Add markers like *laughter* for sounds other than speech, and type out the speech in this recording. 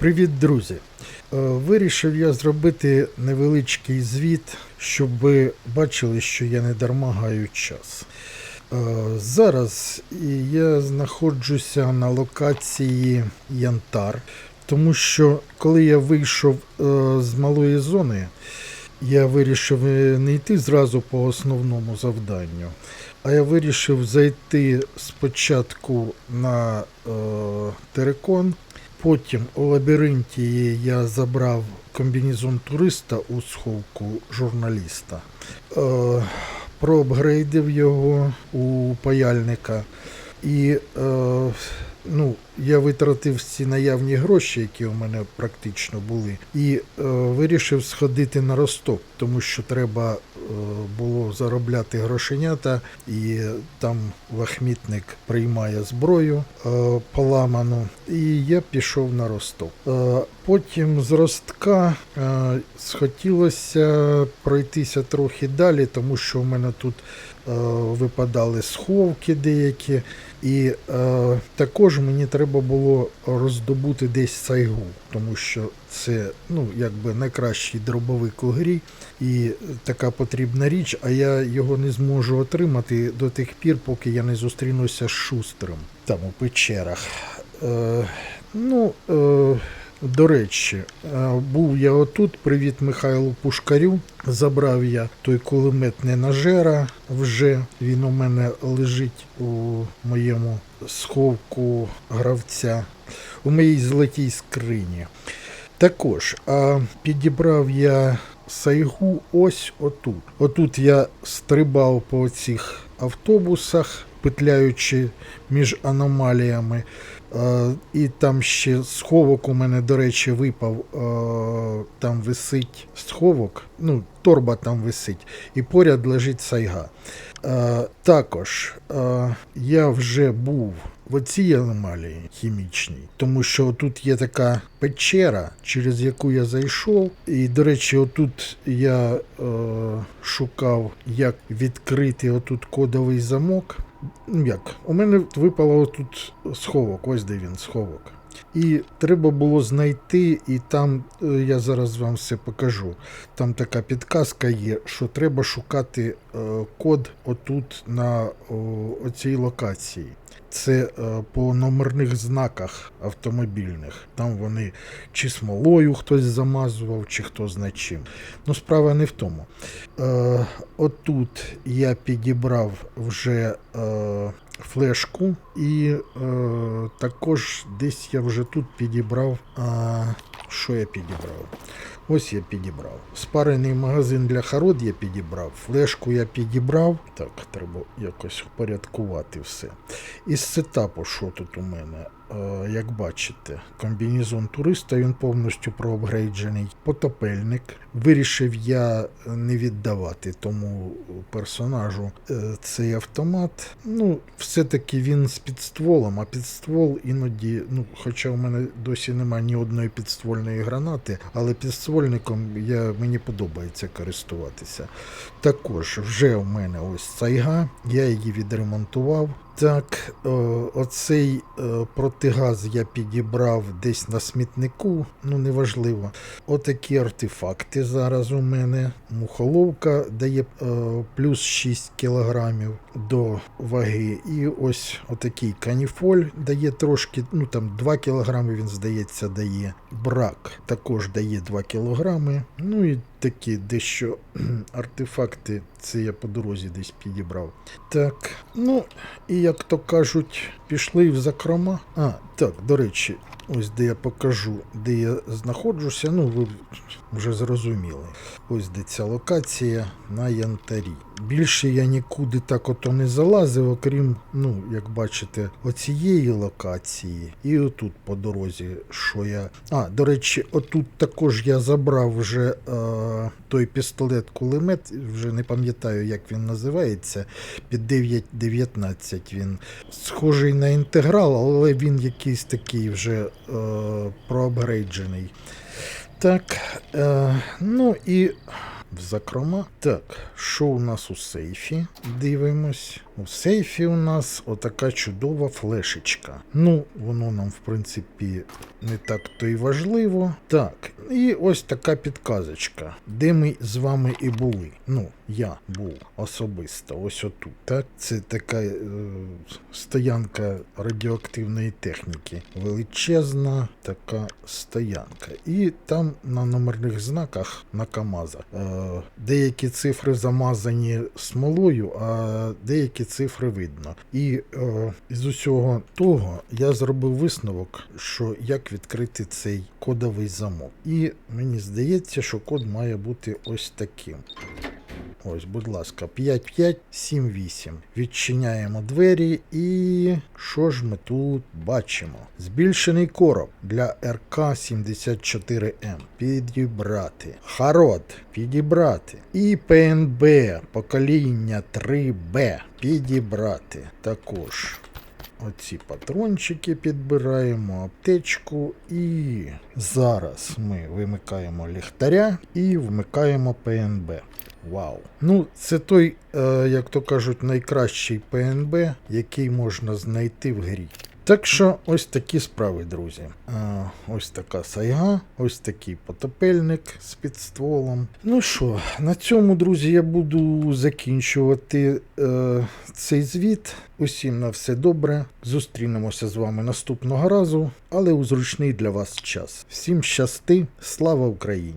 Привіт, друзі! Е, Вирішив я зробити невеличкий звіт, щоб ви бачили, що я не дарма гаю час. Е, Зараз я знаходжуся на локації Янтар, тому що коли я вийшов е, з малої зони, я вирішив не йти зразу по основному завданню, а я вирішив зайти спочатку на е, Терекон, потім у лабіринті я забрав комбінезон туриста у сховку журналіста, е, проапгрейдив його у паяльника. І е, ну, я витратив всі наявні гроші, які у мене практично були, і е, вирішив сходити на Росток, тому що треба е, було заробляти грошенята, і там лахмітник приймає зброю е, поламану. І я пішов на Росток. Е, потім з Ростка е, схотілося пройтися трохи далі, тому що у мене тут е, випадали сховки деякі. І е, також мені треба було роздобути десь сайгу, тому що це ну, якби найкращий дробовик у грі, і така потрібна річ, а я його не зможу отримати до тих пір, поки я не зустрінуся з шустрим там у печерах. Е, ну, е, до речі, е, був я отут. Привіт Михайлу Пушкарю. Забрав я той кулемет ненажера вже. Він у мене лежить у моєму сховку гравця, у моїй золотій скрині. Також а, підібрав я сайгу ось отут. Отут я стрибав по цих автобусах, петляючи між аномаліями. Е, і там ще сховок у мене, до речі, випав. Е, там висить сховок, ну, торба там висить, і поряд лежить сайга. Е, також я вже був в оцій аномалії хімічній, тому що тут є така печера, через яку я зайшов. І, до речі, отут я шукав, як відкрити отут кодовий замок. Ну, Як? У мене випало тут сховок, ось де він, сховок. І треба було знайти, і там е, я зараз вам все покажу. Там така підказка є, що треба шукати е, код отут на оцій локації. Це е, по номерних знаках автомобільних. Там вони чи смолою хтось замазував, чи хто зна чим. Ну, справа не в тому. Е, отут я підібрав вже е, флешку, і е, також десь я вже тут підібрав. А, що я підібрав? Ось я підібрав. Спарений магазин для хород я підібрав, флешку я підібрав. Так, треба якось впорядкувати все. Із сетапу, що тут у мене? Е, як бачите, комбінезон туриста він повністю проапгрейджений. Потопельник. Вирішив я не віддавати тому персонажу е, цей автомат. Ну, все-таки він з підстволом, а підствол іноді, ну, хоча в мене досі немає ні одної підствольної гранати, але підствольником я, мені подобається користуватися. Також вже в мене ось сайга, я її відремонтував. Так, е, оцей е, протигаз я підібрав десь на смітнику, ну неважливо. Отакі артефакти зараз у мене. Мухоловка дає е, плюс 6 кілограмів до ваги. І ось отакий каніфоль дає трошки, ну там 2 кілограми він, здається, дає. Брак також дає 2 кілограми. Ну і такі дещо *clears throat* артефакти, це я по дорозі десь підібрав. Так, ну і як то кажуть, пішли в закрома. А, так, до речі, ось де я покажу, де я знаходжуся. Ну, ви вже зрозуміли. Ось де ця локація на янтарі. Більше я нікуди так ото не залазив, окрім, ну, як бачите, оцієї локації. І отут по дорозі, що я. А, до речі, отут також я забрав вже е, той пістолет-кулемет, вже не пам'ятаю, як він називається. Під 9.19 він схожий на інтеграл, але він якийсь такий вже е, проапгрейджений. Так, е, ну і в закрома. Так, що у нас у сейфі? Дивимось. У сейфі у нас отака чудова флешечка. Ну, воно нам, в принципі, не так то й важливо. Так, і ось така підказочка, де ми з вами і були. Ну, я був особисто, ось отут. Так, це така е, стоянка радіоактивної техніки. Величезна така стоянка. І там на номерних знаках на КАМАЗах е, деякі цифри замазані смолою, а деякі цифри видно. І е, з усього того я зробив висновок, що як відкрити цей кодовий замок. І мені здається, що код має бути ось таким. Ось, будь ласка, 5578. Відчиняємо двері і що ж ми тут бачимо? Збільшений короб для РК-74М. Підібрати. Харод. Підібрати. І ПНБ покоління 3Б. Підібрати. Також. Оці патрончики підбираємо, аптечку, і зараз ми вимикаємо ліхтаря і вмикаємо ПНБ. Вау. Ну, це той, е, як то кажуть, найкращий ПНБ, який можна знайти в грі. Так що ось такі справи, друзі. Ось така сайга, ось такий потопельник з підстволом. Ну що, на цьому, друзі, я буду закінчувати е, цей звіт. Усім на все добре. Зустрінемося з вами наступного разу, але у зручний для вас час. Всім щасти, слава Україні!